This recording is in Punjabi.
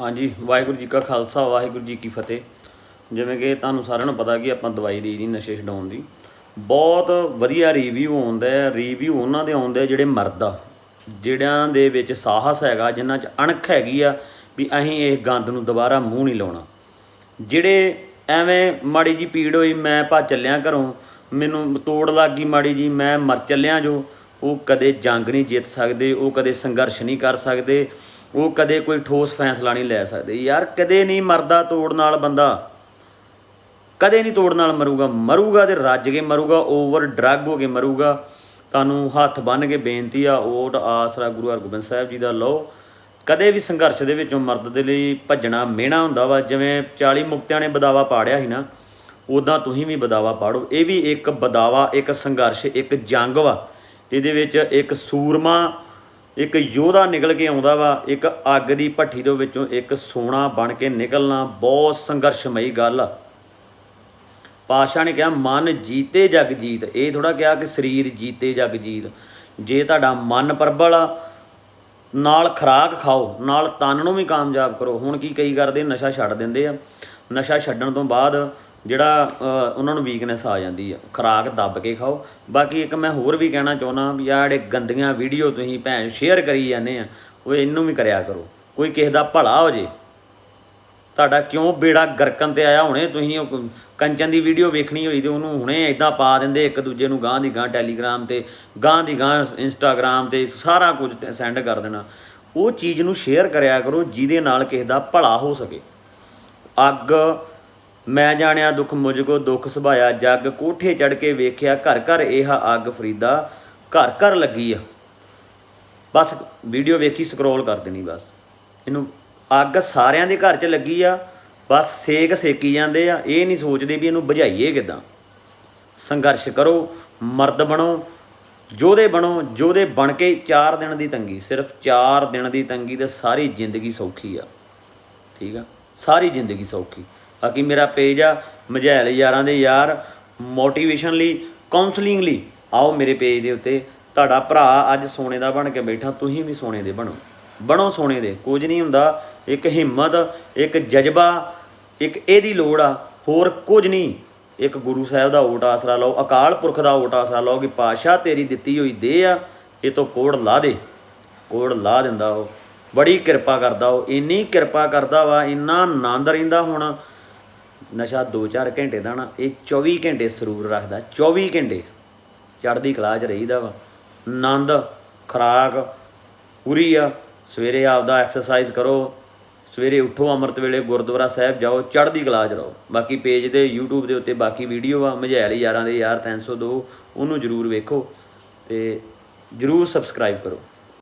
ਹਾਂਜੀ, ਵਾਹਿਗੁਰੂ ਜੀ ਕਾ ਖਾਲਸਾ, ਵਾਹਿਗੁਰੂ ਜੀ ਕੀ ਫਤਿਹ। ਜਿਵੇਂ ਕਿ ਤੁਹਾਨੂੰ ਸਾਰਿਆਂ ਨੂੰ ਪਤਾ ਕਿ ਆਪਾਂ ਦਵਾਈ ਦੇ ਦੀ ਨਸ਼ੇ ਛਡਾਉਣ ਦੀ। ਬਹੁਤ ਵਧੀਆ ਰਿਵਿਊ ਆਉਂਦਾ ਹੈ ਰਿਵਿਊ ਉਹਨਾਂ ਦੇ ਆਉਂਦੇ ਆ ਜਿਹੜੇ ਮਰਦ ਆ, ਜਿਹੜਿਆਂ ਦੇ ਵਿੱਚ ਸਾਹਸ ਹੈਗਾ, ਜਿਨ੍ਹਾਂ 'ਚ ਅਣਖ ਹੈਗੀ ਆ ਵੀ ਅਸੀਂ ਇਹ ਗੰਦ ਨੂੰ ਦੁਬਾਰਾ ਮੂੰਹ ਨਹੀਂ ਲਾਉਣਾ। ਜਿਹੜੇ ਐਵੇਂ ਮਾੜੀ ਜੀ ਪੀੜ ਹੋਈ, ਮੈਂ ਭੱਜ ਚੱਲਿਆ ਘਰੋਂ, ਮੈਨੂੰ ਤੋੜ ਲੱਗ ਗਈ ਮਾੜੀ ਜੀ ਮੈਂ ਮਰ ਚੱਲਿਆ ਜੋ, ਉਹ ਕਦੇ ਜੰਗ ਨਹੀਂ ਜਿੱਤ ਸਕਦੇ, ਉਹ ਕਦੇ ਸੰਘਰਸ਼ ਨਹੀਂ ਕਰ ਸਕਦੇ ਉਹ ਕਦੇ ਕੋਈ ਠੋਸ ਫੈਸਲਾ ਨਹੀਂ ਲੈ ਸਕਦੇ। ਯਾਰ ਕਦੇ ਨਹੀਂ ਮਰਦਾ ਤੋੜ ਨਾਲ ਬੰਦਾ। ਕਦੇ ਨਹੀਂ ਤੋੜ ਨਾਲ ਮਰੂਗਾ। ਮਰੂਗਾ ਤੇ ਰੱਜ ਕੇ ਮਰੂਗਾ ਓਵਰ ਡਰੱਗ ਹੋ ਕੇ ਮਰੂਗਾ। ਤੁਹਾਨੂੰ ਹੱਥ ਬੰਨ ਕੇ ਬੇਨਤੀ ਆ ਓਟ ਆਸਰਾ ਗੁਰੂ ਹਰਗੋਬਿੰਦ ਸਾਹਿਬ ਜੀ ਦਾ ਲਓ। ਕਦੇ ਵੀ ਸੰਘਰਸ਼ ਦੇ ਵਿੱਚੋਂ ਮਰਦ ਦੇ ਲਈ ਭੱਜਣਾ ਮਿਹਣਾ ਹੁੰਦਾ ਵਾ। ਜਿਵੇਂ 40 ਮੁਕਤਿਆਂ ਨੇ ਬਦਾਵਾ ਪਾੜਿਆ ਸੀ ਨਾ ਉਦਾਂ ਤੁਸੀਂ ਵੀ ਬਦਾਵਾ ਪਾੜੋ। ਇਹ ਵੀ ਇੱਕ ਬਦਾਵਾ, ਇੱਕ ਸੰਘਰਸ਼, ਇੱਕ ਜੰਗ ਵਾ। ਇਹਦੇ ਵਿੱਚ ਇੱਕ ਸੂਰਮਾ ਇੱਕ ਯੋਧਾ ਨਿਕਲ ਕੇ ਆਉਂਦਾ ਵਾ, ਇੱਕ ਅੱਗ ਦੀ ਭੱਠੀ ਦੇ ਵਿੱਚੋਂ ਇੱਕ ਸੋਨਾ ਬਣ ਕੇ ਨਿਕਲਣਾ ਬਹੁਤ ਸੰਘਰਸ਼ਮਈ ਗੱਲ ਆ। ਪਾਸ਼ਾ ਨੇ ਕਿਹਾ, ਮਨ ਜੀਤੇ ਜਗ ਜੀਤ। ਇਹ ਥੋੜਾ ਕਿਹਾ ਕਿ ਸਰੀਰ ਜੀਤੇ ਜਗ ਜੀਤ। ਜੇ ਤੁਹਾਡਾ ਮਨ ਪ੍ਰਬਲ ਆ, ਨਾਲ ਖਰਾਕ ਖਾਓ, ਨਾਲ ਤਨ ਨੂੰ ਵੀ ਕਾਮਯਾਬ ਕਰੋ। ਹੁਣ ਕੀ ਕਈ ਕਰਦੇ, ਨਸ਼ਾ ਛੱਡ ਦਿੰਦੇ ਆ। ਨਸ਼ਾ ਛੱਡਣ ਤੋਂ ਬਾਅਦ ਜਿਹੜਾ ਉਹਨਾਂ ਨੂੰ ਵੀਕਨੈਸ ਆ ਜਾਂਦੀ ਆ। ਖਰਾਕ ਦੱਬ ਕੇ ਖਾਓ। ਬਾਕੀ ਇੱਕ ਮੈਂ ਹੋਰ ਵੀ ਕਹਿਣਾ ਚਾਹੁੰਦਾ ਵੀ ਆਹ ਜਿਹੜੇ ਗੰਦੀਆਂ ਵੀਡੀਓ ਤੁਸੀਂ ਭੈਣ ਸ਼ੇਅਰ ਕਰੀ ਜਾਂਦੇ ਆ, ਉਹ ਇਹਨੂੰ ਵੀ ਕਰਿਆ ਕਰੋ। ਕੋਈ ਕਿਸੇ ਦਾ ਭਲਾ ਹੋ ਜੇ। ਤੁਹਾਡਾ ਕਿਉਂ ਬੇੜਾ ਗਰਕਨ ਤੇ ਆਇਆ ਹੁਣੇ? ਤੁਸੀਂ ਉਹ ਕੰਚਨ ਦੀ ਵੀਡੀਓ ਵੇਖਣੀ ਹੋਈ ਤੇ ਉਹਨੂੰ ਹੁਣੇ ਇਦਾਂ ਪਾ ਦਿੰਦੇ, ਇੱਕ ਦੂਜੇ ਨੂੰ ਗਾਂ ਦੀ ਗਾਂ ਟੈਲੀਗ੍ਰਾਮ ਤੇ ਗਾਂ ਦੀ ਗਾਂ ਇੰਸਟਾਗ੍ਰਾਮ ਤੇ ਸਾਰਾ ਕੁਝ ਸੈਂਡ ਕਰ ਦੇਣਾ। ਉਹ ਚੀਜ਼ ਨੂੰ ਸ਼ੇਅਰ ਕਰਿਆ ਕਰੋ ਜਿਹਦੇ ਨਾਲ ਕਿਸੇ ਦਾ ਭਲਾ ਹੋ ਸਕੇ। ਅੱਗ। ਮੈਂ ਜਾਣਿਆ ਦੁੱਖ ਮੁਝ ਕੋ ਦੁੱਖ ਸੁਭਾਇਆ। ਜੱਗ ਕੋਠੇ ਚੜ ਕੇ ਵੇਖਿਆ, ਘਰ ਘਰ ਇਹ ਅੱਗ ਫਰੀਦਾ। ਘਰ ਘਰ ਲੱਗੀ ਆ। ਬਸ ਵੀਡੀਓ ਵੇਖੀ ਸਕਰੋਲ ਕਰ ਦੇਣੀ ਬਸ। ਇਹਨੂੰ ਅੱਗ ਸਾਰਿਆਂ ਦੇ ਘਰ 'ਚ ਲੱਗੀ ਆ। ਬਸ ਸੇਕ ਸੇਕੀ ਜਾਂਦੇ ਆ। ਇਹ ਨਹੀਂ ਸੋਚਦੇ ਵੀ ਇਹਨੂੰ ਬੁਝਾਈਏ ਕਿਦਾਂ। ਸੰਘਰਸ਼ ਕਰੋ, ਮਰਦ ਬਣੋ, ਯੋਧੇ ਬਣੋ। ਯੋਧੇ ਬਣ ਕੇ 4 ਦਿਨ ਦੀ ਤੰਗੀ। ਸਿਰਫ 4 ਦਿਨ ਦੀ ਤੰਗੀ ਤੇ ਸਾਰੀ ਜ਼ਿੰਦਗੀ ਸੌਖੀ ਆ। ਠੀਕ ਆ? ਸਾਰੀ ਜ਼ਿੰਦਗੀ ਸੌਖੀ। ਬਾਕੀ ਮੇਰਾ ਪੇਜ ਆ, ਮਝੈਲ ਯਾਰਾਂ ਦੇ ਯਾਰ ਮੋਟੀਵੇਸ਼ਨ ਲਈ ਕਾਉਂਸਲਿੰਗ ਲਈ। ਆਓ ਮੇਰੇ ਪੇਜ ਦੇ ਉੱਤੇ, ਤੁਹਾਡਾ ਭਰਾ ਅੱਜ ਸੋਨੇ ਦਾ ਬਣ ਕੇ ਬੈਠਾ, ਤੁਸੀਂ ਵੀ ਸੋਨੇ ਦੇ ਬਣੋ। ਬਣੋ ਸੋਨੇ ਦੇ, ਕੁਝ ਨਹੀਂ ਹੁੰਦਾ, ਇੱਕ ਹਿੰਮਤ, ਇੱਕ ਜਜ਼ਬਾ, ਇੱਕ ਇਹਦੀ ਲੋੜ ਆ, ਹੋਰ ਕੁਝ ਨਹੀਂ। ਇੱਕ ਗੁਰੂ ਸਾਹਿਬ ਦਾ ਓਟ ਆਸਰਾ ਲਓ, ਅਕਾਲ ਪੁਰਖ ਦਾ ਓਟ ਆਸਰਾ ਲਓ ਕਿ ਪਾਸ਼ਾ ਤੇਰੀ ਦਿੱਤੀ ਹੋਈ ਦੇ ਆ, ਇਹ ਤੋਂ ਕੋੜ ਲਾ ਦੇ, ਕੋੜ ਲਾ ਦਿੰਦਾ ਉਹ। ਬੜੀ ਕਿਰਪਾ ਕਰਦਾ ਉਹ, ਇੰਨੀ ਕਿਰਪਾ ਕਰਦਾ ਵਾ, ਇੰਨਾ ਆਨੰਦ ਰਹਿੰਦਾ ਹੁਣ। ਨਸ਼ਾ 2-4 ਘੰਟੇ ਦਾ ਨਾ, ਇਹ 24 ਘੰਟੇ ਸਰੂਰ ਰੱਖਦਾ 24 ਘੰਟੇ। ਚੜ੍ਹਦੀ ਕਲਾ 'ਚ ਰਹੀਦਾ ਵਾ। ਆਨੰਦ, ਖਰਾਕ, ਪੂਰੀ ਆ। ਸਵੇਰੇ ਆਪਦਾ ਐਕਸਰਸਾਈਜ਼ ਕਰੋ। ਸਵੇਰੇ ਉੱਠੋ ਅੰਮ੍ਰਿਤ ਵੇਲੇ, ਗੁਰਦੁਆਰਾ ਸਾਹਿਬ ਜਾਓ, ਚੜ੍ਹਦੀ ਕਲਾ 'ਚ ਰਹੋ। ਬਾਕੀ ਪੇਜ ਤੇ YouTube ਦੇ ਉੱਤੇ ਬਾਕੀ ਵੀਡੀਓ ਆ, ਮਝੈਲ ਯਾਰਾਂ ਦੇ ਯਾਰ 302 ਉਹਨੂੰ ਜਰੂਰ ਵੇਖੋ ਤੇ ਜਰੂਰ ਸਬਸਕ੍ਰਾਈਬ ਕਰੋ।